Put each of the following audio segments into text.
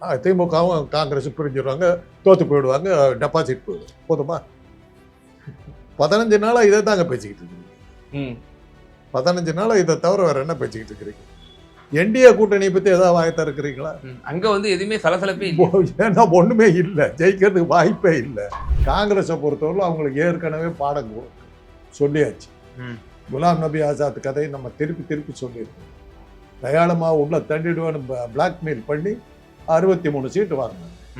திமுகவும் காங்கிரஸும் பிரிஞ்சிடுவாங்க தோத்து போயிடுவாங்க டெபாசிட் போயிடும். போதுமா? பதினஞ்சு நாளாக இதை தாங்க பேசிக்கிட்டு இருக்கீங்க ம். பதினஞ்சு நாளாக இதை தவிர வேற என்ன பேசிக்கிட்டு இருக்கிறீங்க? என்டிஏ கூட்டணியை பற்றி ஏதாவது வாயத்தா இருக்கிறீங்களா. அங்க வந்து எதுவுமே சலசலப்பே ஏன்னா ஒண்ணுமே இல்லை. ஜெயிக்கிறதுக்கு வாய்ப்பே இல்லை. காங்கிரஸை பொறுத்தவரை அவங்களுக்கு ஏற்கனவே பாடம் சொல்லியாச்சு. குலாம் நபி ஆசாத் கதையை நம்ம திருப்பி திருப்பி சொல்லியிருக்கோம். தயாளமா உள்ள தண்டிடுவேன்னு பிளாக்மெயில் பண்ணி அறுபத்தி மூணு சீட்டு வாங்கினாங்க.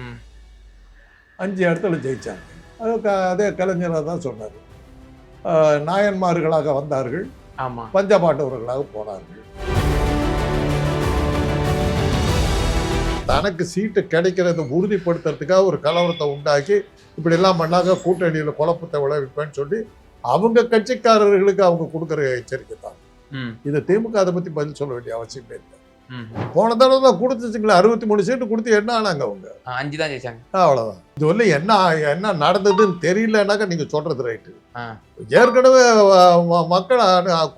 அஞ்சு இடத்துல ஜெயிச்சாங்க. அது க- அதே கலைஞராக தான் சொன்னார். நாயன்மார்களாக வந்தார்கள். ஆமா. பஞ்சபாண்டவர்களாக போனார்கள். தனக்கு சீட்டு கிடைக்கிறத உறுதிப்படுத்துறதுக்காக ஒரு கலவரத்தை உண்டாக்கி இப்படி எல்லாம் பண்ணாங்க கூட்டணியில் குழப்பத்தை விளைவிப்பேன்னு சொல்லி அவங்க கட்சிக்காரர்களுக்கு அவங்க கொடுக்குற எச்சரிக்கை தான். இது திமுக அதை பற்றி பதில் சொல்ல வேண்டிய அவசியமே இல்லை. போன தடவை தான் கொடுத்துச்சுங்களே அறுபத்தி மூணு சீட்டு கொடுத்து என்ன ஆனாங்க அவங்க? அஞ்சு தான் ஜெயிச்சாங்க. அவ்வளோதான் இது வந்து என்ன என்ன நடந்ததுன்னு தெரியலனாக்கா நீங்கள் சொல்கிறது ரைட்டு. ஏற்கனவே மக்கள்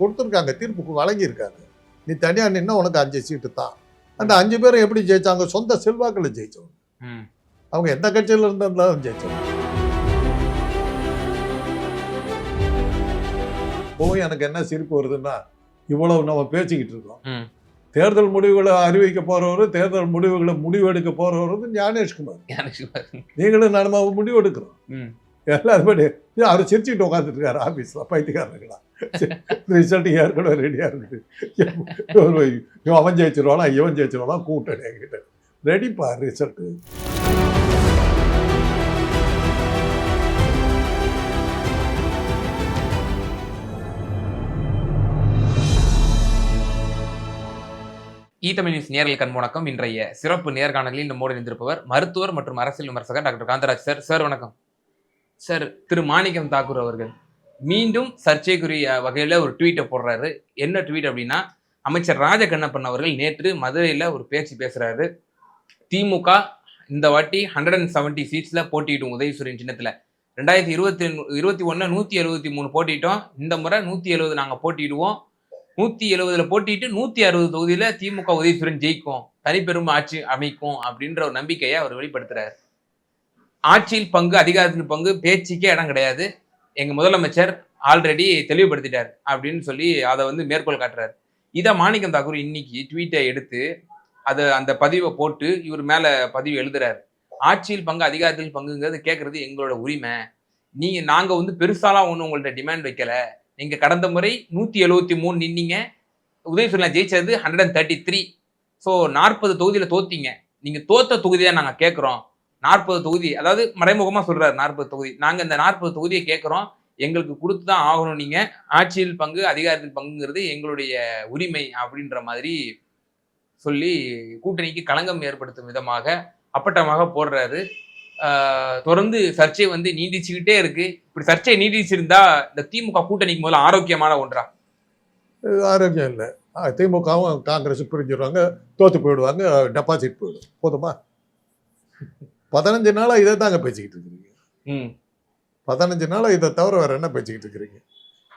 கொடுத்துருக்காங்க தீர்ப்பு வழங்கியிருக்காங்க. நீ தனியாக நின்னா உனக்கு அஞ்சு சீட்டு தான். அந்த அஞ்சு பேரும் எப்படி ஜெயிச்சாங்க? சொந்த செல்வாக்கில் ஜெயிச்சவங்க. அவங்க எந்த கட்சியில் இருந்தாலும் ஜெயிச்சவங்க. போய் எனக்கு என்ன சிரிப்பு வருதுன்னா இவ்வளவு நம்ம பேசிக்கிட்டு இருக்கோம். தேர்தல் முடிவுகளை அறிவிக்க போறவர் தேர்தல் முடிவுகளை முடிவெடுக்க போறவர் வந்து ஞானேஷ்குமார் எனக்கு நீங்களும் நானும் முடிவெடுக்கிறோம். ம். எல்லாருமே அவர் சிரிச்சுட்டு உட்காந்துட்டு இருக்காரு ஆஃபீஸில் பைத்தியக்காரங்களா ரிசல்ட் ஏற்கனவே ரெடியாக இருக்குது அவன் ஜெயிச்சிருவானா இவன் ஜெயிச்சிருவானா கூட்டணி என்கிட்ட. ரெடிப்பா ரிசல்ட்டு ஈ தமிழ் நியூஸ் நேரல் கண் வணக்கம் இன்றைய சிறப்பு நேர்காணலில் நம்மோடு இணைந்திருப்பவர் மருத்துவர் மற்றும் அரசியல் விமர்சகர் டாக்டர் காந்தராஜ். சார் சார் வணக்கம். சார் திரு மாணிக்கம் தாக்கூர் அவர்கள் மீண்டும் சர்ச்சைக்குரிய வகையில் ஒரு ட்வீட்டை போடுறாரு. என்ன ட்வீட் அப்படின்னா அமைச்சர் ராஜ கண்ணப்பன் அவர்கள் நேற்று மதுரையில் ஒரு பேச்சு பேசுறாரு. திமுக இந்த வாட்டி ஹண்ட்ரட் அண்ட் செவன்டி சீட்ஸில் போட்டியிடும் உதயசூரியன் சின்னத்தில். ரெண்டாயிரத்தி இருபத்தி இருபத்தி ஒன்று நூற்றி எழுபத்தி மூணு போட்டிட்டோம். இந்த முறை நூற்றி எழுபது நாங்கள் போட்டிடுவோம். நூத்தி எழுபதுல போட்டிட்டு நூத்தி அறுபது தொகுதியில திமுக உதயசூரன் ஜெயிக்கும் தனிப்பெரும் ஆட்சி அமைக்கும் அப்படின்ற ஒரு நம்பிக்கையை அவர் வெளிப்படுத்துறாரு. ஆட்சியில் பங்கு அதிகாரத்தில் பங்கு பேச்சுக்கே இடம் கிடையாது. எங்க முதலமைச்சர் ஆல்ரெடி தெளிவுபடுத்திட்டார் அப்படின்னு சொல்லி அதை வந்து மேற்கோள் காட்டுறாரு. இதை மாணிக்கம் தாக்கூர் இன்னைக்கு ட்வீட்டை எடுத்து அதை அந்த பதிவை போட்டு இவர் மேல பதிவு எழுதுறாரு. ஆட்சியில் பங்கு அதிகாரத்தில் பங்குங்கிறது கேட்கறது எங்களோட உரிமை. நீங்க நாங்க வந்து பெருசாலாம் ஒன்றும் உங்கள்ட்ட டிமாண்ட் வைக்கல. நீங்க கடந்த முறை நூத்தி எழுபத்தி மூணு நின்னீங்க. உதயசூரியன் ஜெயிச்சது hundred and thirty three so நாற்பது தொகுதியில் தோத்தீங்க. நீங்க தோத்த தொகுதியாக நாங்கள் கேட்குறோம் நாற்பது தொகுதி அதாவது மறைமுகமாக சொல்றாரு நாற்பது தொகுதி. நாங்கள் இந்த நாற்பது தொகுதியை கேட்குறோம் எங்களுக்கு கொடுத்து தான் ஆகணும் நீங்க. ஆட்சியில் பங்கு அதிகாரத்தில் பங்குங்கிறது எங்களுடைய உரிமை அப்படின்ற மாதிரி சொல்லி கூட்டணிக்கு களங்கம் ஏற்படுத்தும் விதமாக அப்பட்டமாக போடுறாரு. தொடர்ந்து சர்ச்சை வந்து நீடிச்சுக்கிட்டே இருக்கு. இப்படி சர்ச்சை நீடிச்சிருந்தா இந்த திமுக கூட்டணிக்கு முதல்ல ஆரோக்கியமான ஒன்றா? ஆரோக்கியம் இல்லை. திமுகவும் காங்கிரஸும் பிரிஞ்சிடுவாங்க தோத்து போயிடுவாங்க டெபாசிட் போயிடும். போதுமா? பதினஞ்சு நாளாக இதை தாங்க பேசிக்கிட்டு இருக்கிறீங்க. ம். பதினஞ்சு நாளாக இதை தவிர வேற என்ன பேசிக்கிட்டு இருக்கிறீங்க?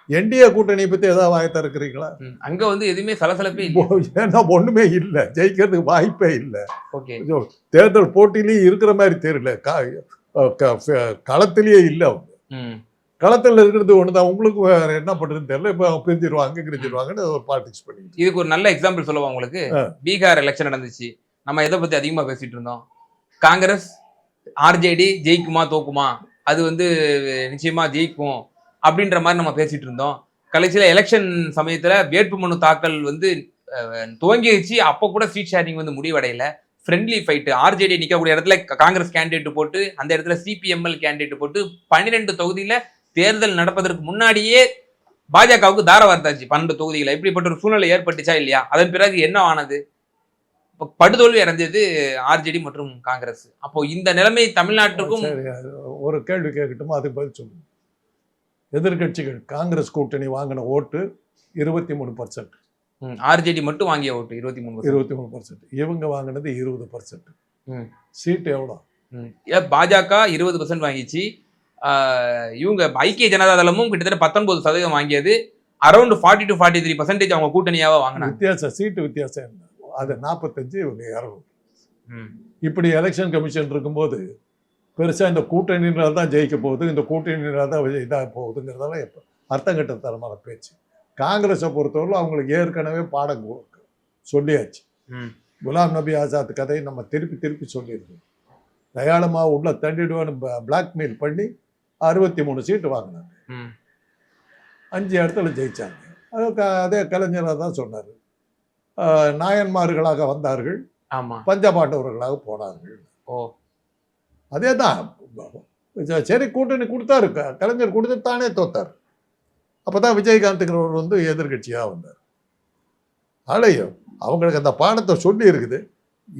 என்டிஏ கூட்டணியை பற்றி ஏதாவது வாயத்தா இருக்கிறீங்களா. அங்க வந்து எதுவுமே சலசலப்பே ஏன்னா ஒண்ணுமே இல்லை. ஜெயிக்கிறதுக்கு வாய்ப்பே இல்லை. ஓகே. தேர்தல் போட்டியிலேயே இருக்கிற மாதிரி தெரியல. களத்திலேயே இல்லை அவங்க. ம். களத்தில் இருக்கிறது ஒன்று தான் உங்களுக்கு வேற என்ன பண்ணுறதுன்னு தெரியல. இப்போ பிரிஞ்சிருவாங்க கிரிஞ்சிருவாங்கன்னு ஒரு பாலிடிக்ஸ் பண்ணிட்டு இதுக்கு ஒரு நல்ல எக்ஸாம்பிள் சொல்லவா உங்களுக்கு. பீகார் எலெக்ஷன் நடந்துச்சு. நம்ம எதை பத்தி அதிகமா பேசிட்டு இருந்தோம்? காங்கிரஸ் ஆர்ஜேடி ஜெயிக்குமா தோக்குமா? அது வந்து நிச்சயமா ஜெயிக்கும். அப்படின்ற மாதிரி நம்ம பேசிட்டு இருந்தோம். கடைசியில் எலெக்ஷன் சமயத்தில் வேட்புமனு தாக்கல் வந்து துவங்கிடுச்சு அப்போ கூட சீட் ஷேரிங் வந்து முடிவடையல. ஃப்ரெண்ட்லி ஃபைட்டு ஆர்ஜேடி நிற்கக்கூடிய இடத்துல காங்கிரஸ் கேண்டிடேட் போட்டு அந்த இடத்துல சிபிஎம்எல் கேண்டிடேட் போட்டு பன்னிரெண்டு தொகுதியில் தேர்தல் நடப்பதற்கு முன்னாடியே பாஜகவுக்கு தார வார்த்தாச்சு பன்னெண்டு தொகுதியில். இப்படிப்பட்ட ஒரு சூழ்நிலை ஏற்பட்டுச்சா இல்லையா? அதன் பிறகு என்ன ஆனது? இப்போ படுதோல்வி அடைஞ்சது ஆர்ஜேடி மற்றும் காங்கிரஸ். அப்போ இந்த நிலைமை தமிழ்நாட்டுக்கும் ஒரு கேள்வி கேட்கட்டுமா? அதுக்கு பதில் சொல்லுங்க. எதிர்க்கட்சிகள் காங்கிரஸ் கூட்டணி வாங்கின ஓட்டு இருபத்தி மூணு பர்சன்ட் ஆர்ஜேடி மட்டும் வாங்கிய ஓட்டு இருபத்தி மூணு இருபத்தி மூணு பர்சன்ட் இவங்க வாங்கினது இருபது பர்சன்ட் ம். சீட் எவ்வளோ? பாஜக இருபது பர்சன்ட் வாங்கிச்சு. இவங்க ஐக்கிய ஜனதா தளமும் கிட்டத்தட்ட பத்தொன்பது சதவீதம் வாங்கியது. Around forty to forty three percentage அவங்க கூட்டணியாவா வாங்கினாங்க. வித்தியாசம் சீட்டு வித்தியாசம் அது நாற்பத்தஞ்சு இவங்க இரநூறு. இப்படி எலெக்ஷன் கமிஷன் இருக்கும்போது பெருசாக இந்த கூட்டணியினால் தான் ஜெயிக்க போகுது இந்த கூட்டணியினால் தான் இதாக போகுதுங்கிறதெல்லாம் எப்போ அர்த்தம் கட்ட தரமான பேச்சு. காங்கிரஸை பொறுத்தவரை அவங்களுக்கு ஏற்கனவே பாடம் சொல்லியாச்சு. குலாம் நபி ஆசாத் கதையை நம்ம திருப்பி திருப்பி சொல்லியிருக்கோம். தயாளமாக உள்ள தண்டிடுவான்னு பிளாக்மெயில் பண்ணி அறுபத்தி மூணு சீட்டு வாங்கினாங்க. அஞ்சு இடத்துல ஜெயிச்சாங்க. அது அதே கலைஞராக தான் சொன்னார். நாயன்மார்களாக வந்தார்கள். ஆமா. பஞ்சபாண்டவர்களாக போனார்கள். ஓ. அதே தான் சரி கூட்டணி கொடுத்தாரு. கலைஞர் கொடுத்து தானே தோத்தார். அப்போ தான் விஜயகாந்துங்கிறவர் வந்து எதிர்கட்சியாக வந்தார். ஆலயம் அவங்களுக்கு அந்த பாடத்தை சொல்லி இருக்குது.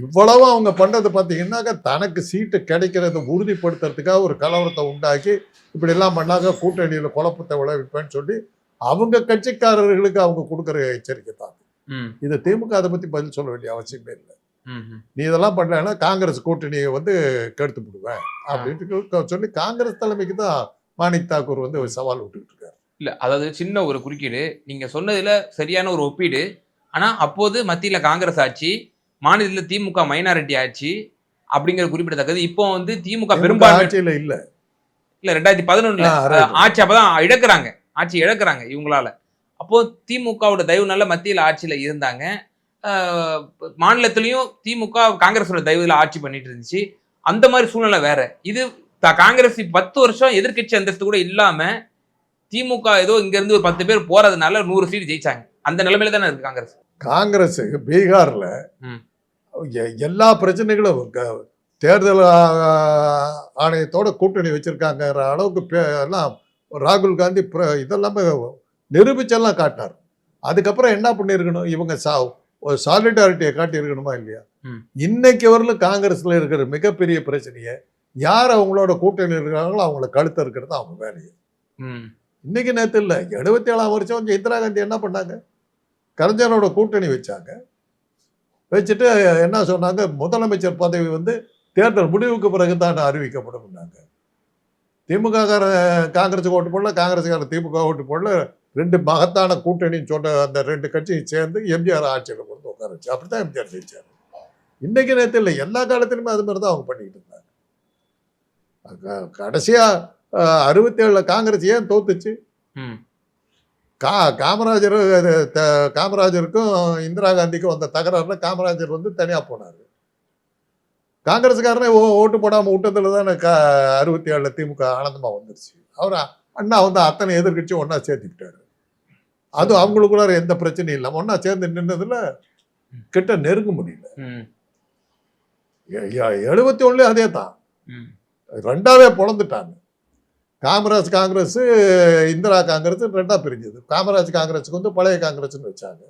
இவ்வளவும் அவங்க பண்ணுறது பார்த்தீங்கன்னாக்கா தனக்கு சீட்டு கிடைக்கிறத உறுதிப்படுத்துறதுக்காக ஒரு கலவரத்தை உண்டாக்கி இப்படிலாம் பண்ணாக்க கூட்டணியில் குழப்பத்தை விளைவிப்பேன்னு சொல்லி அவங்க கட்சிக்காரர்களுக்கு அவங்க கொடுக்குற எச்சரிக்கை தான் இதை திமுக அதை பற்றி பதில் சொல்ல வேண்டிய அவசியமே இல்லை. நீ இதெல்லாம் பண்ணலைன்னா காங்கிரஸ் கூட்டணியை வந்து கெடுத்து விடுவேன் அப்படின்ட்டு சொல்லி காங்கிரஸ் தலைமைக்கு தான் மாணிக் தாக்கூர் வந்து ஒரு சவால் விட்டுக்கிட்டு இருக்காரு இல்ல அதாவது சின்ன ஒரு குறுக்கீடு. நீங்க சொன்னதுல சரியான ஒரு ஒப்பீடு. ஆனா அப்போது மத்தியில காங்கிரஸ் ஆட்சி மாநிலத்துல திமுக மைனாரிட்டி ஆட்சி அப்படிங்கிற குறிப்பிடத்தக்கது. இப்போ வந்து திமுக பெரும்பான்மை ஆட்சியில இல்ல. இல்ல ரெண்டாயிரத்தி பதினொன்னுல. ஆட்சி அப்பதான் இழக்குறாங்க. ஆட்சி இழக்குறாங்க இவங்களால. அப்போ திமுகவோட தயவுனால மத்தியில ஆட்சியில இருந்தாங்க. மாநிலத்திலயும் திமுக காங்கிரஸோட தயவுல ஆட்சி பண்ணிட்டு இருந்துச்சு. அந்த மாதிரி சூழ்நிலை வேற. இது காங்கிரஸ் பத்து வருஷம் எதிர்க்கட்சி அந்தஸ்து கூட இல்லாம திமுக ஏதோ இங்க இருந்து ஒரு பத்து பேர் போறதுனால நூறு சீட் ஜெயிச்சாங்க. அந்த நிலைமையில தானே இருக்கு காங்கிரஸ். காங்கிரஸ் பீகார்ல எல்லா பிரச்சனைகளும் தேர்தல் ஆணையத்தோட கூட்டணி வச்சிருக்காங்கிற அளவுக்கு எல்லாம் ராகுல் காந்தி இதெல்லாமே நிரூபிச்செல்லாம் காட்டினார். அதுக்கப்புறம் என்ன பண்ணியிருக்கணும்? இவங்க சா ஒரு சாலிடாரிட்டியை காட்டியிருக்கணுமா இல்லையா? ம். இன்னைக்கு வரலும் காங்கிரஸ்ல இருக்கிற மிகப்பெரிய பிரச்சனையை யார் அவங்களோட கூட்டணி இருக்கிறாங்களோ அவங்கள கழுத்த இருக்கிறது அவங்க வேலையை. இன்னைக்கு நேற்று இல்லை எழுபத்தி ஏழாம் வருஷம் இந்திரா காந்தி என்ன பண்ணாங்க? கலைஞரோட கூட்டணி வச்சாங்க. வச்சுட்டு என்ன சொன்னாங்க? முதலமைச்சர் பதவி வந்து தேர்தல் முடிவுக்கு பிறகு தான் அறிவிக்கப்படும்னாங்க திமுக கார காங்கிரஸுக்கு ஓட்டு போடல காங்கிரஸுக்கார திமுக ஓட்டு போடல ரெண்டு மகத்தான கூட்டணின்னு சொன்ன அந்த ரெண்டு கட்சியும் சேர்ந்து எம்ஜிஆர் ஆட்சியில் கொண்டு உட்காரச்சு. அப்படி தான் எம்ஜிஆர் ஜெயிச்சார். இன்னைக்கு நேற்று இல்லை எல்லா காலத்துலையுமே அது மாதிரி தான் அவங்க பண்ணிக்கிட்டு இருந்தாங்க. க- கடைசியா அறுபத்தேழில் காங்கிரஸ் ஏன் தோத்துச்சு? கா காமராஜர் காமராஜருக்கும் இந்திரா காந்திக்கும் வந்த தகராறுல காமராஜர் வந்து தனியாக போனார். காங்கிரஸ்காரனே ஓ ஓட்டு போடாமல் விட்டதுல தானே கா அறுபத்தி ஏழில் திமுக ஆனந்தமாக வந்துருச்சு. அவர் அண்ணா வந்து அத்தனை எதிர்க்கட்சியும் ஒன்றா சேர்த்துக்கிட்டாரு. அதுவும் அவங்களுக்குள்ளார எந்த பிரச்சனையும் இல்லாமல் ஒன்றா சேர்ந்து நின்றதுல கிட்ட நெருங்க முடியல. எழுபத்தி ஒன்றுலேயும் அதே தான் ரெண்டாவே பொழந்துட்டாங்க. காமராஜ் காங்கிரஸ் இந்திரா காங்கிரஸ் ரெண்டா பிரிஞ்சது. காமராஜ் காங்கிரஸுக்கு வந்து பழைய காங்கிரஸ்னு வச்சாங்க.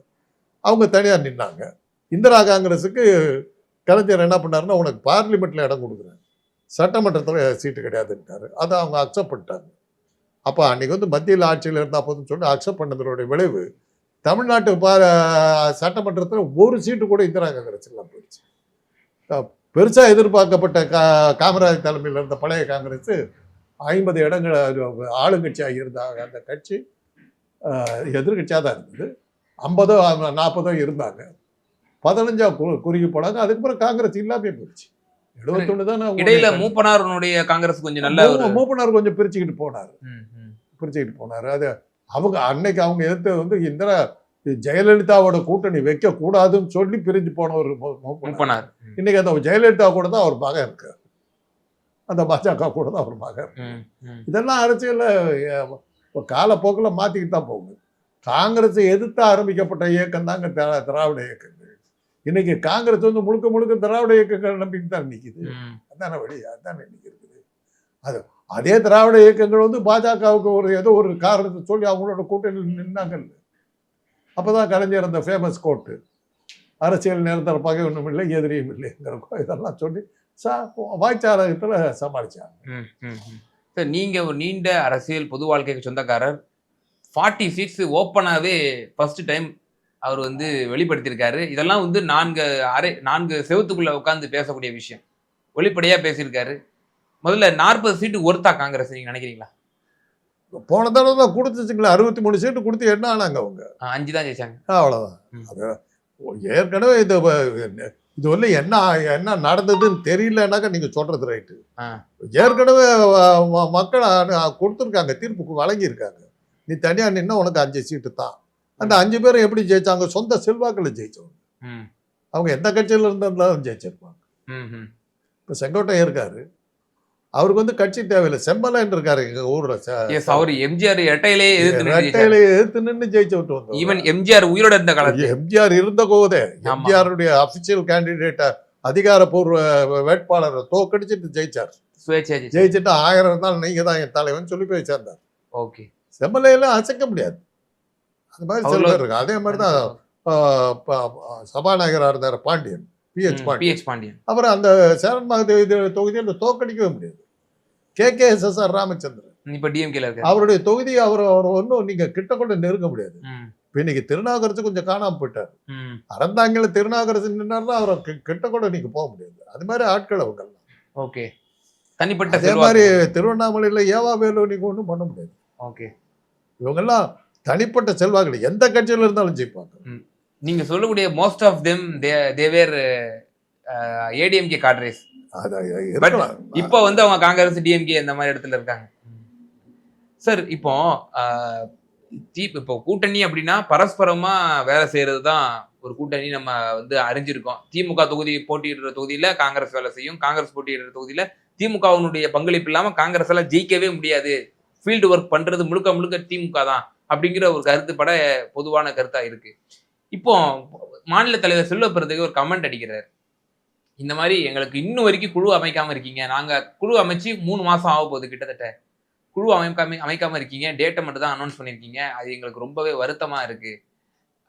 அவங்க தனியாக நின்னாங்க. இந்திரா காங்கிரஸுக்கு கலைஞர் என்ன பண்ணாருன்னா உனக்கு பார்லிமெண்ட்ல இடம் கொடுக்குறேன். சட்டமன்றத்தில் சீட்டு கிடையாதுன்ட்டாரு. அதை அவங்க அக்செப்ட் பண்ணிட்டாங்க. அப்போ அன்னைக்கு வந்து மத்தியில் ஆட்சியில் இருந்தால் போதும்னு சொல்லி அக்செப்ட் பண்ணதனுடைய விளைவு தமிழ்நாட்டு பா சட்டமன்றத்தில் ஒரு சீட்டு கூட இந்திரா காங்கிரஸ் எல்லாம் போயிடுச்சு. பெருசாக எதிர்பார்க்கப்பட்ட கா காமராஜ் தலைமையில் இருந்த பழைய காங்கிரஸ் ஐம்பது இடங்கள் ஆளுங்கட்சியாக இருந்தாங்க. அந்த கட்சி எதிர்கட்சியாக தான் இருந்தது. ஐம்பதோ நாற்பதோ இருந்தாங்க. பதினஞ்சா கு- குறுகி போனாங்க. அதுக்கப்புறம் காங்கிரஸ் இல்லாமே போயிடுச்சு. எழுபத்தொன்னு தான் இடையில மூப்பனாருடைய காங்கிரஸ் கொஞ்சம் நல்ல மூப்பனார் கொஞ்சம் பிரிச்சுக்கிட்டு போனார். பிரிச்சுக்கிட்டு போனார். அது அவங்க அன்னைக்கு அவங்க எதிர்த்து வந்து இந்திரா ஜெயலலிதாவோட கூட்டணி வைக்க கூடாதுன்னு சொல்லி பிரிஞ்சு போன ஒரு மூ- மூப்பனார். இன்னைக்கு அந்த ஜெயலலிதா கூட தான் அவர் மகன் இருக்கு. அந்த பாஜக கூட தான் அவர் மகன். இதெல்லாம் அரசியலில் காலப்போக்கில் மாற்றிக்கிட்டு தான் போகுது. காங்கிரஸை எதிர்த்து ஆரம்பிக்கப்பட்ட இயக்கம் தாங்க திரா- திராவிட இயக்கங்கள். இன்னைக்கு காங்கிரஸ் வந்து முழுக்க முழுக்க திராவிட இயக்கங்கள் நம்பிட்டு தான் நிற்கிது. அதான வழி? அதான் இன்னைக்கு இருக்குது. அது அதே திராவிட இயக்கங்கள் வந்து பாஜகவுக்கு ஒரு ஏதோ ஒரு காரணத்தை சொல்லி அவங்களோட கூட்டணியில் நின்னாங்கல்ல அப்பதான் கலைஞர் அந்த ஃபேமஸ் கோட்டு அரசியல் நிரந்தர பகை ஒன்றும் இல்லை எதிரியும் இல்லைங்கிற இதெல்லாம் சொல்லி சா வாய்ச்சாரகத்தில் ம். சார் நீங்க ஒரு நீண்ட அரசியல் பொது வாழ்க்கைக்கு சொந்தக்காரர். ஃபார்ட்டி சீட்ஸ் ஓப்பனாகவே ஃபர்ஸ்ட் டைம் அவர் வந்து வெளிப்படுத்தியிருக்காரு. இதெல்லாம் வந்து நான்கு அரை நான்கு செவத்துக்குள்ள உட்காந்து பேசக்கூடிய விஷயம். வெளிப்படையா பேசியிருக்காரு. முதல்ல நாற்பது சீட்டு ஒருத்தா காங்கிரஸ் நீங்க நினைக்கிறீங்களா? போன தடவை தான் கொடுத்துச்சுங்களா அறுபத்தி மூணு சீட்டு கொடுத்து என்ன ஆனாங்க அவங்க? அஞ்சு தான் ஜெயிச்சாங்க. அவ்வளோதான் ஏற்கனவே இந்த வ- இது வந்து என்ன என்ன நடந்ததுன்னு தெரியலனாக்கா நீங்க சொல்றது ரைட்டு. ஏற்கனவே மக்கள் கொடுத்திருக்காங்க தீர்ப்புக்கு வழங்கியிருக்காங்க. நீ தனியா நின்னா உனக்கு அஞ்சு சீட்டு தான். அந்த அஞ்சு பேரும் எப்படி ஜெயிச்சாங்க? சொந்த செல்வாக்கில் ஜெயிச்சவங்க. அவங்க எந்த கட்சியில இருந்தாலும் ஜெயிச்சிருப்பாங்க. இப்போ செங்கோட்டையன் இருக்காரு. அவருக்கு வந்து கட்சி தேவையில்லை. செம்மலன் இருக்காரு எங்க ஊர்ல. அவர் எம்ஜிஆர் இரட்டையிலே எதிர்த்து ரெட்டையில எதிர்த்து நின்று ஜெயிச்சு விட்டு வந்தோம் ஈவன் எம்ஜிஆர் உயிரோட இருந்த காலத்துல. எம்ஜிஆர் இருந்த போதே. எம்ஜிஆருடைய அபிஷியல் கேண்டிடேட்டை அதிகாரப்பூர்வ வேட்பாளரை தோக்கடிச்சிட்டு ஜெயிச்சார். ஜெயிச்சுட்டு ஆயிரம் இருந்தால் நீங்க தான் என் தலைவன் சொல்லி போய் சேர்ந்தார். ஓகே. செம்மலையெல்லாம் அசைக்க முடியாது. அந்த மாதிரி சில பேர் இருக்கு அதே மாதிரி தான் சபாநாயகராக இருந்தார் பாண்டியன் பிஹெச் பாண்டியன். பாண்டியன். அப்புறம் அந்த சேரன் மகதேவி தொகுதியில் தோக்கடிக்கவே முடியாது. K K S S R Ramachandran. இப்ப டிஎம்கேல இருக்காரு அவருடைய தொகுதியை அவர் அவர் ஒன்றும் நீங்க கிட்ட கூட நெருங்க முடியாது. இன்னைக்கு திருநாகரசு கொஞ்சம் காணாம போயிட்டார். அறந்தாங்கில திருநாகரசு நின்னார்னா அவரை கிட்ட கூட நீங்க போக முடியாது. அது மாதிரி ஆட்கள் அவங்க ஓகே. தனிப்பட்ட அதே. மாதிரி திருவண்ணாமலையில ஏவா வேலு நீங்க ஒன்றும் பண்ண முடியாது. ஓகே. இவங்கெல்லாம் தனிப்பட்ட செல்வாக்கு எந்த கட்சியில இருந்தாலும் ஜெயிப்பாங்க. நீங்க சொல்லக்கூடிய most of them Thevar ADMK cadres இப்போ வந்து அவங்க காங்கிரஸ் டிஎம்கே இந்த மாதிரி இடத்துல இருக்காங்க. சார் இப்போ இப்போ கூட்டணி அப்படின்னா பரஸ்பரமா வேலை செய்யறது தான் ஒரு கூட்டணி நம்ம வந்து அறிஞ்சிருக்கோம். திமுக தொகுதி போட்டியிடுற தொகுதியில காங்கிரஸ் வேலை செய்யும். காங்கிரஸ் போட்டியிடுற தொகுதியில திமுகவினுடைய பங்களிப்பு இல்லாம காங்கிரஸ் எல்லாம் ஜெயிக்கவே முடியாது. ஃபீல்டு ஒர்க் பண்றது முழுக்க முழுக்க திமுக தான். அப்படிங்கிற ஒரு கருத்துப்பட பொதுவான கருத்தா இருக்கு. இப்போ மாநில தலைவர் செல்வ ஒரு கமெண்ட் அடிக்கிறார். இந்த மாதிரி எங்களுக்கு இன்னும் வரைக்கும் குழு அமைக்காம இருக்கீங்க. நாங்க குழு அமைச்சு மூணு மாசம் ஆக போகுது கிட்டத்தட்ட. குழு அமைக்காம அமைக்காம இருக்கீங்க. டேட்டை மட்டும் தான் அனௌன்ஸ் பண்ணிருக்கீங்க. அது எங்களுக்கு ரொம்பவே வருத்தமா இருக்கு.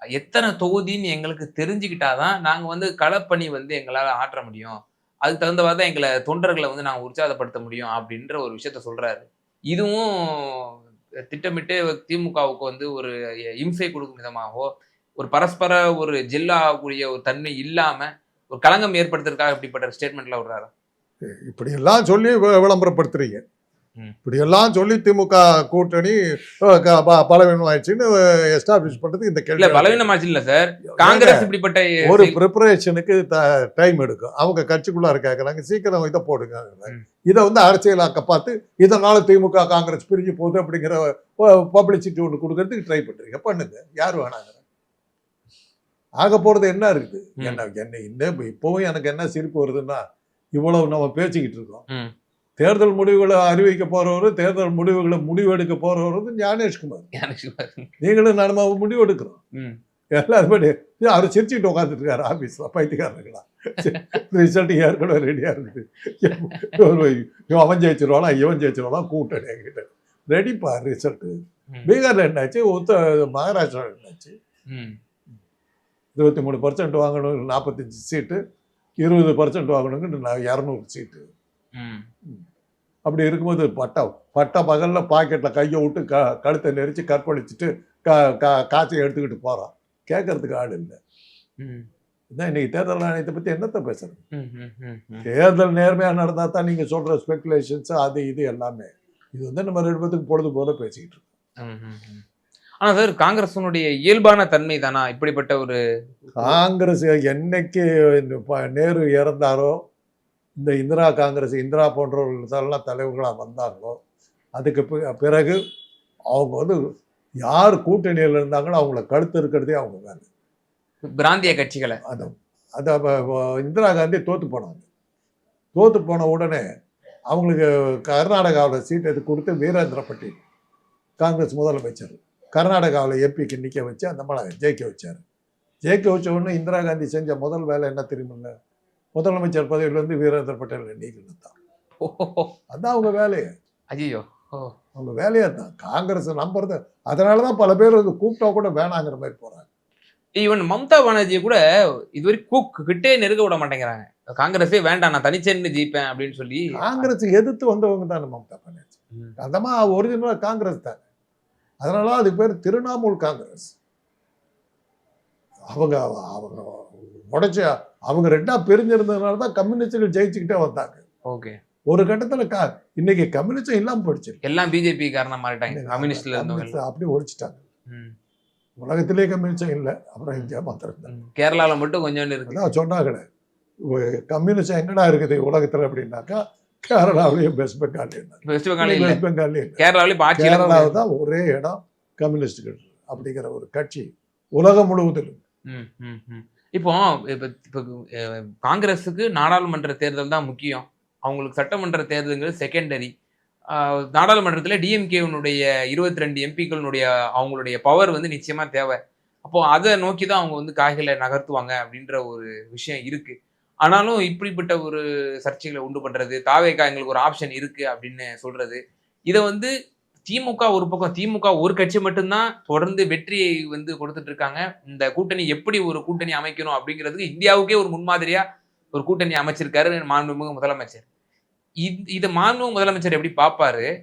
எத்தனை தொகுதின்னு எங்களுக்கு தெரிஞ்சுக்கிட்டாதான் நாங்க வந்து களப்பணி வந்து எங்களால ஆற்ற முடியும். அதுக்கு தகுந்தவாறு தான் எங்களை தொண்டர்களை வந்து நாங்கள் உற்சாகப்படுத்த முடியும் அப்படின்ற ஒரு விஷயத்த சொல்றாரு. இதுவும் திட்டமிட்டு திமுகவுக்கு வந்து ஒரு இம்சை கொடுக்கும் விதமாகவோ ஒரு பரஸ்பர ஒரு ஜில்லாகக்கூடிய ஒரு தன்மை இல்லாம ஒரு களங்கம் ஏற்படுத்துறதுக்காக இப்படிப்பட்ட ஸ்டேட்மெண்ட்ல விடுறாரு? இப்படியெல்லாம் சொல்லி விளம்பரப்படுத்துறீங்க. இப்படியெல்லாம் சொல்லி திமுக கூட்டணி பலவீனம் ஆயிடுச்சுன்னு எஸ்டாப்ளிஷ் பண்றதுக்கு இந்த கேள்வி பலவீனமாச்சு இல்ல சார் காங்கிரஸ் இப்படிப்பட்ட ஒரு ப்ரிப்பரேஷனுக்கு டைம் எடுக்கும். அவங்க கட்சிக்குள்ளார கேட்கறாங்க சீக்கிரம் இதை போடுங்க. இதை வந்து அரசியலாக்க பார்த்து இதனால திமுக காங்கிரஸ் பிரிஞ்சு போகுது அப்படிங்கிற பப்ளிசிட்டி ஒன்று கொடுக்கறதுக்கு ட்ரை பண்றீங்க. பண்ணுங்க. யார் வேணாங்க ஆக போறது என்ன இருக்குது. என்ன என்ன இன்னும் இப்போவும் எனக்கு என்ன சிரிப்பு வருதுன்னா இவ்வளவு நம்ம பேசிக்கிட்டு இருக்கோம். தேர்தல் முடிவுகளை அறிவிக்க போறவரு தேர்தல் முடிவுகளை முடிவெடுக்க போறவர் வந்து ஞானேஷ்குமார் பாருங்க. நீங்களும் நானும் முடிவெடுக்கிறோம் ம். எல்லாருமே அவர் சிரிச்சுட்டு உட்காந்துட்டு இருக்காரு ஆஃபீஸில் பைத்தியக்காரங்களா ரிசல்ட் ஏற்கனவே ரெடியாக இருக்குது இவன் அவன் ஜெயிச்சிருவானா இவன் ஜெயிச்சிருவானா கூட்டணி என்கிட்ட ரெடிப்பா ரிசல்ட்டு. பீகாரில் என்னாச்சு உத்த மகாராஷ்டிராவில் என்னாச்சு. இருபத்தி மூணு பர்சன்ட் வாங்கணும் நாற்பத்தஞ்சு சீட்டு இருபது பர்சன்ட் வாங்கணுங்கன்னு நான் இரநூறு சீட்டு. அப்படி இருக்கும்போது பட்டா பட்டா பகலில் பாக்கெட்டில் கையை விட்டு க கழுத்தை நெரிச்சு கற்பழிச்சிட்டு கா கா காசை எடுத்துக்கிட்டு போகிறான் கேட்கறதுக்கு ஆள் இல்லை. இதான் இன்னைக்கு தேர்தல் ஆணையத்தை பற்றி என்னத்தை பேசுறது. தேர்தல் நேர்மையாக நடந்தால் தான் நீங்கள் சொல்கிற ஸ்பெகுலேஷன்ஸ் அது இது எல்லாமே இது வந்து நம்ம ரெண்டு பேத்துக்கு பொழுது போல பேசிக்கிட்டு இருக்கோம் ம். ம். ம். ஆனா சார் காங்கிரஸினுடைய இயல்பான தன்மை தானா இப்படிப்பட்ட ஒரு காங்கிரஸ் என்னைக்கு நேரு இறந்தாரோ இந்த இந்திரா காங்கிரஸ் இந்திரா போன்றவர்களெல்லாம் தலைவர்களாக வந்தாங்களோ அதுக்கு பிறகு அவங்க வந்து யார் கூட்டணியில் இருந்தாங்களோ அவங்கள கழுத்து இருக்கிறதே அவங்க வேலை. பிராந்திய கட்சிகளை. அது அது இந்திரா காந்தி தோத்து போனாங்க. தோத்து போன உடனே அவங்களுக்கு கர்நாடகாவில் சீட் எடுத்து கொடுத்து வீரேந்திர பட்டேல் காங்கிரஸ் முதலமைச்சர் கர்நாடகாவில் எம்பிக்கு நிற்க வச்சு அந்த மலை ஜெயிக்க வச்சார். ஜெயிக்க வச்ச உடனே இந்திரா காந்தி செஞ்ச முதல் வேலை என்ன தெரியுமில்ல? முதலமைச்சர் பதவியிலேருந்து வீரேந்திர பட்டேல் நீக்கணும் தான் அதான் அவங்க வேலையை. ஐயோ அவங்க வேலையாக தான். காங்கிரஸ் நம்புறது. அதனால தான் பல பேர் வந்து கூப்பிட்டா கூட வேணாங்கிற மாதிரி போகிறாங்க ஈவன் மம்தா பானர்ஜி கூட இதுவரை கூக் கிட்டே நெருங்க விட மாட்டேங்கிறாங்க. காங்கிரஸே வேண்டாம் நான் தனிச்சேன்னு ஜெயிப்பேன் அப்படின்னு சொல்லி. காங்கிரஸ் எதிர்த்து வந்தவங்க தானே மம்தா பானர்ஜி. அந்தமா ஒரிஜினலாக காங்கிரஸ் தானே. அதனால அதுக்கு பேர் திரிணாமுல் காங்கிரஸ். அவங்க அவங்க உடைச்ச அவங்க ரெண்டா பிரிஞ்சிருந்ததுனால தான் கம்யூனிஸ்டுகள் ஜெயிச்சுக்கிட்டே வந்தாங்க. ஓகே. ஒரு கட்டத்துல கா இன்னைக்கு கம்யூனிஸ்டம் இல்லாம போயிடுச்சு. எல்லாம் பிஜேபி காரணம் மாறிட்டாங்க. கம்யூனிஸ்ட்ல இருந்தவங்க அப்படியே ஒழிச்சிட்டாங்க. உலகத்திலே கம்யூனிஸ்டம் இல்லை அப்புறம் இங்கே மாத்திரம் ம். கேரளால மட்டும் கொஞ்சோண்டு இருக்கு. அதான் சொன்னாங்களே கம்யூனிஸ்ட் எங்கடா இருக்குது உலகத்துல அப்படின்னாக்கா கேரளாவிலையும் வெஸ்ட் பெங்கால்லையும் வெஸ்ட் பெங்கால் வெஸ்ட் பெங்கால்லையும் இல்லை. கேரளாவில தான் ஒரே இடம் கம்யூனிஸ்டுகள் அப்படிங்கிற ஒரு கட்சி உலகம் முழுவதிலும். இப்போ இப்போ இப்போ காங்கிரஸுக்கு நாடாளுமன்ற தேர்தல் தான் முக்கியம். அவங்களுக்கு சட்டமன்ற தேர்தல்கள் செகண்டரி நாடாளுமன்றத்தில் டிஎம்கேனுடைய இருபத்தி ரெண்டு எம்பிக்களுடைய அவங்களுடைய பவர் வந்து நிச்சயமாக தேவை. அப்போது அதை நோக்கி தான் அவங்க வந்து காய்களை நகர்த்துவாங்க அப்படின்ற ஒரு விஷயம் இருக்குது ஆனாலும் இப்படிப்பட்ட ஒரு சர்ச்சைகளை உண்டு பண்ணுறது தாவேக்கா எங்களுக்கு ஒரு ஆப்ஷன் இருக்குது அப்படின்னு சொல்கிறது இதை வந்து திமுக ஒரு பக்கம் திமுக ஒரு கட்சி மட்டும்தான் தொடர்ந்து வெற்றியை வந்து கொடுத்துட்டு இருக்காங்க இந்த கூட்டணி எப்படி ஒரு கூட்டணி அமைக்கணும் அப்படிங்கிறதுக்கு இந்தியாவுக்கே ஒரு முன்மாதிரியா ஒரு கூட்டணி அமைச்சிருக்காரு மாண்புமிகு முதலமைச்சர். இது- மாண்புமிகு முதலமைச்சர் எப்படி பார்ப்பாரு?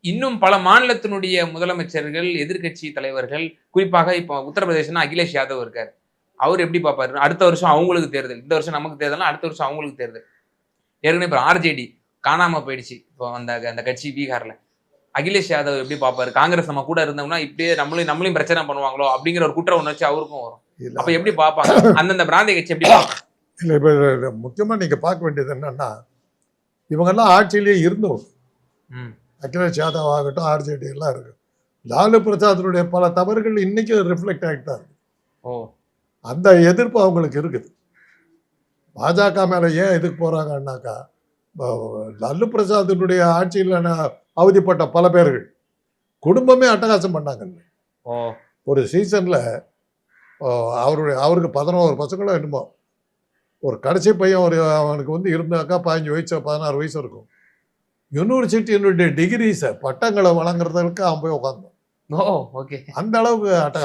இன்னும் பல மாநிலத்தினுடைய முதலமைச்சர்கள் எதிர்க்கட்சி தலைவர்கள் குறிப்பாக இப்போ உத்தரப்பிரதேசம்னா அகிலேஷ் யாதவ் இருக்கார். அவர் எப்படி பார்ப்பாரு? அடுத்த வருஷம் அவங்களுக்கு தேர்தல். இந்த வருஷம் நமக்கு தேர்தல்னா அடுத்த வருஷம் அவங்களுக்கு தேர்தல். ஏற்கனவே இப்போ ஆர்ஜேடி காணாமல் போயிடுச்சு. இப்போ அந்த அந்த கட்சி பீகாரில். அகிலேஷ் யாதவ் எப்படி பார்ப்பாரு? காங்கிரஸ் நம்ம கூட இருந்தோம்னா இப்படியே நம்மளையும் நம்மளையும் பிரச்சனை பண்ணுவாங்களோ அப்படிங்கிற ஒரு குற்ற உணர்ச்சி அவருக்கும் வரும். இல்ல. அப்ப எப்படி பார்ப்பாங்க? அந்தந்த பிராந்திய கட்சி எப்படி பார்ப்பாங்க? இல்லை இப்போ முக்கியமாக நீங்கள் பார்க்க வேண்டியது என்னன்னா இவங்கெல்லாம் ஆட்சியிலேயே இருந்தவங்க அகிலேஷ் யாதவ் ஆகட்டும் ஆர்ஜேடி எல்லாம் இருக்கு. லாலு பிரசாத்தினுடைய பல தவறுகள் இன்னைக்கு ரிஃப்ளெக்ட் ஆகிட்டு இருக்கு. ஓ. அந்த எதிர்ப்பு அவங்களுக்கு இருக்குது. பாஜக மேலே ஏன் எதுக்கு போகிறாங்கன்னாக்கா லல்லு பிரசாத்தினுடைய ஆட்சியில் அவதிப்பட்ட பல பேர்கள். குடும்பமே அட்டகாசம் பண்ணாங்கல்ல ஒரு சீசனில் அவருடைய அவருக்கு பதினோரு பசங்களோ என்னமோ. ஒரு கடைசி பையன் ஒரு அவனுக்கு வந்து இருந்தாக்கா பதினஞ்சு வயசு பதினாறு வயசு இருக்கும். யூனிவர்சிட்டியினுடைய டிகிரிஸை பட்டங்களை வழங்குறதுக்கு அவன் போய் உட்காந்தான் ஓ ஓகே. அந்த அளவுக்கு அட்டகாசம்.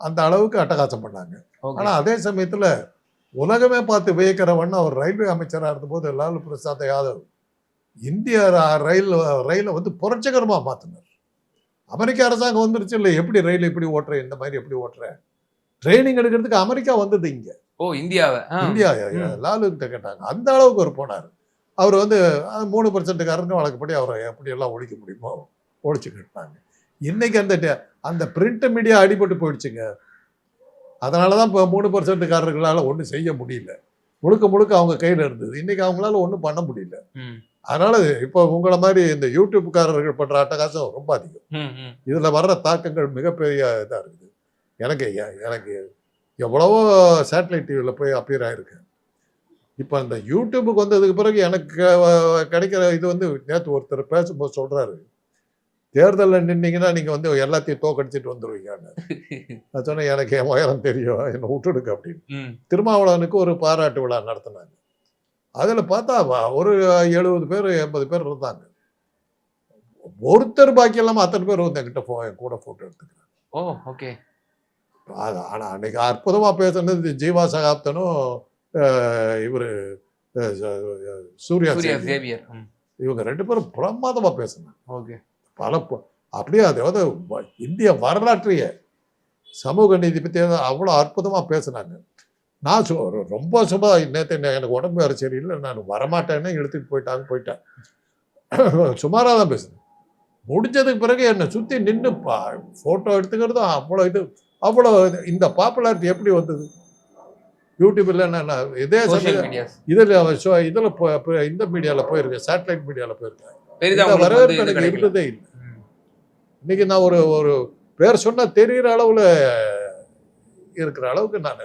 அந்த அளவுக்கு அட்டகாசம் பண்ணாங்க. ஆனால் அதே சமயத்தில் உலகமே பார்த்து வியக்கிறவன் அவர் ரயில்வே அமைச்சராக இருந்தபோது லாலு பிரசாத் யாதவ். இந்திய ரயில் ரயிலை வந்து புரட்சிகரமாக மாற்றினார் அமெரிக்க அரசாங்கம் வந்துருச்சு இல்லை எப்படி ரயில் எப்படி ஓட்டுற இந்த மாதிரி எப்படி ஓட்டுற? ட்ரைனிங் எடுக்கிறதுக்கு அமெரிக்கா வந்தது இங்கே. ஓ இந்தியாவை? இந்தியா. லாலு கிட்ட கேட்டாங்க. அந்த அளவுக்கு அவர் போனார். அவர் வந்து மூணு பர்சன்ட்டுக்காரங்க வழக்கப்படி அவரை எப்படி எல்லாம் ஒழிக்க முடியுமோ ஒழிச்சுக்கிட்டாங்க இன்னைக்கு அந்த அந்த பிரிண்ட் மீடியா அடிபட்டு போயிடுச்சுங்க. அதனால தான் இப்போ மூணு பர்சன்ட்டுக்காரர்களால் ஒன்றும் செய்ய முடியல. முழுக்க முழுக்க அவங்க கையில் இருந்தது. இன்னைக்கு அவங்களால ஒன்றும் பண்ண முடியல. அதனால இப்போ உங்களை மாதிரி இந்த யூடியூப்காரர்கள் பண்ணுற அட்டகாசம் ரொம்ப அதிகம். இதில் வர்ற தாக்கங்கள் மிகப்பெரிய இதாக இருக்குது. எனக்கு எனக்கு எவ்வளவோ சேட்டலைட் டிவியில் போய் அப்பியர் ஆயிருக்கேன் இப்போ அந்த யூடியூபுக்கு வந்ததுக்கு பிறகு எனக்கு கிடைக்கிற இது வந்து நேற்று ஒருத்தர் பேசும்போது சொல்கிறாரு தேர்தலில் நின்னீங்கன்னா நீங்கள் வந்து எல்லாத்தையும் தோக்கடிச்சிட்டு வந்துடுவீங்கன்னு நான் சொன்னேன் எனக்கு என் உயரம் தெரியும். என்னை விட்டுடுங்க அப்படின்னு. திருமாவளவனுக்கு ஒரு பாராட்டு விழா நடத்தினாங்க. அதில் பார்த்தா ஒரு எழுபது பேர் எண்பது பேர் இருந்தாங்க. ஒருத்தர் பாக்கி இல்லாமல் அத்தனை பேர் என்கிட்ட ஃபோ என் கூட ஃபோட்டோ எடுத்துக்கிறாங்க. Oh okay. அது ஆனால் அன்னைக்கு அற்புதமாக பேசுனது ஜீவா சகாப்தனும் இவர் சூர்யா சூர்யா சேவி. சேவியர். இவங்க ரெண்டு பேரும் பிரமாதமாக பேசுனாங்க. ஓகே. பல ப- அப்படியே அதாவது இந்திய வரலாற்றைய சமூக நீதி பற்றி அவ்வளோ அற்புதமாக பேசுனாங்க. நான் சு ரொம்ப சும்மா நேற்று எனக்கு உடம்பு வேறு சரியில்லை நான் வரமாட்டேன்னு எடுத்துகிட்டு போயிட்டாங்க போயிட்டேன். சுமாராக தான் பேசுனேன் முடிஞ்சதுக்கு பிறகு என்னை சுற்றி நின்று பா ஃபோட்டோ எடுத்துக்கிறதும் அவ்வளோ இது அவ்வளோ. இந்த பாப்புலாரிட்டி எப்படி வந்தது? யூடியூப்ல நான் இதே இதில் இதில் இந்த மீடியாவில் போயிருக்கேன் சேட்டலைட் மீடியாவில் போயிருக்கேன். வரவேற்பு எனக்கு இருந்ததே இல்லை. இன்னைக்கு நான் ஒரு ஒரு பேர் சொன்னா தெரிகிற அளவில் இருக்கிற அளவுக்கு நான்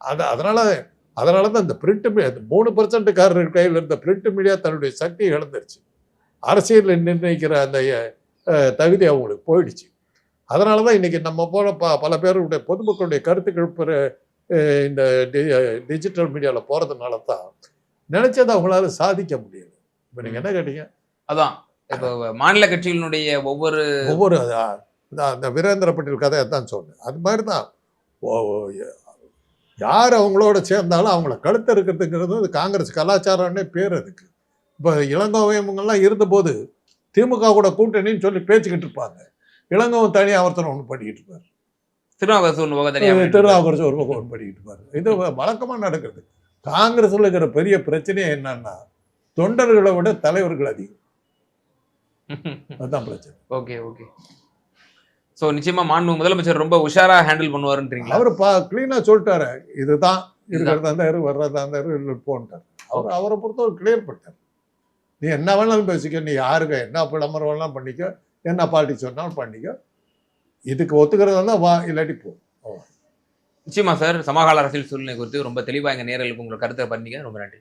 அது அதனால அதனால தான் இந்த பிரிண்ட் மூணு பர்சன்ட்டுக்காரர் கையில் இருந்த பிரிண்ட் மீடியா தன்னுடைய சக்தியை இழந்துருச்சு. அரசியலில் நிர்ணயிக்கிற அந்த தகுதி அவங்களுக்கு போயிடுச்சு. அதனால தான் இன்னைக்கு நம்ம போல ப பல பேருடைய பொதுமக்களுடைய கருத்துக்கள் பிற இந்த டிஜிட்டல் மீடியாவில் போகிறதுனால தான் நினைச்சதை அவங்களால சாதிக்க முடியல. இப்போ நீங்கள் என்ன கேட்டீங்க? அதான். இப்போ மாநில கட்சிகளினுடைய ஒவ்வொரு ஒவ்வொரு அந்த- வீரேந்திர பட்டேல் கதையை தான் சொன்னேன். அது மாதிரி தான் யார் அவங்களோட சேர்ந்தாலும் அவங்கள கழுத்த இருக்கிறதுங்கிறது அது காங்கிரஸ் கலாச்சாரம்னே பேர் அதுக்கு. இப்போ இளங்கோவயங்கள்லாம் இருந்தபோது திமுக கூட கூட்டணின்னு சொல்லி பேசிக்கிட்டு இருப்பாங்க. இளங்கோவன் தனியாக ஒருத்தர் ஒன்று பண்ணிக்கிட்டு இருப்பார். திருநாவுக்கரசு ஒன்று திருநாவுக்கரசு ஒரு பக்கம் ஒன்று பண்ணிக்கிட்டு இருப்பார். இது வழக்கமாக நடக்கிறது காங்கிரஸில் இருக்கிற பெரிய பிரச்சனையே என்னன்னா தொண்டர்களை விட தலைவர்கள் அதிகம். அதுதான் பிரச்சனை. Okay okay. சோ நிச்சயமா மாண்பு முதலமைச்சர் ரொம்ப உஷாரா ஹேண்டில் பண்ணுவாருன்றீங்களா? அவர் பா கிளீனாக சொல்லிட்டாரு. இதுதான் இருக்கிறதா இருந்தாரு வர்றதா இருந்தாரு போன்ட்டார். அவர் அவரை பொறுத்தவரை கிளியர் பண்ணிட்டார். நீ என்ன வேணாலும் பேசிக்க நீ யாருக்கு என்ன விளம்பரம் வேணாலும் பண்ணிக்க என்ன பாலிட்டிக்ஸ் வேணாலும் பண்ணிக்க. இதுக்கு ஒத்துக்கிறதா இருந்தால் வா இல்லாட்டி போ. நிச்சயமா சார் சமகால அரசியல் சூழ்நிலை குறித்து ரொம்ப தெளிவா எங்க நேர்களுக்கு உங்களோட கருத்தை பண்ணீங்க ரொம்ப நன்றி.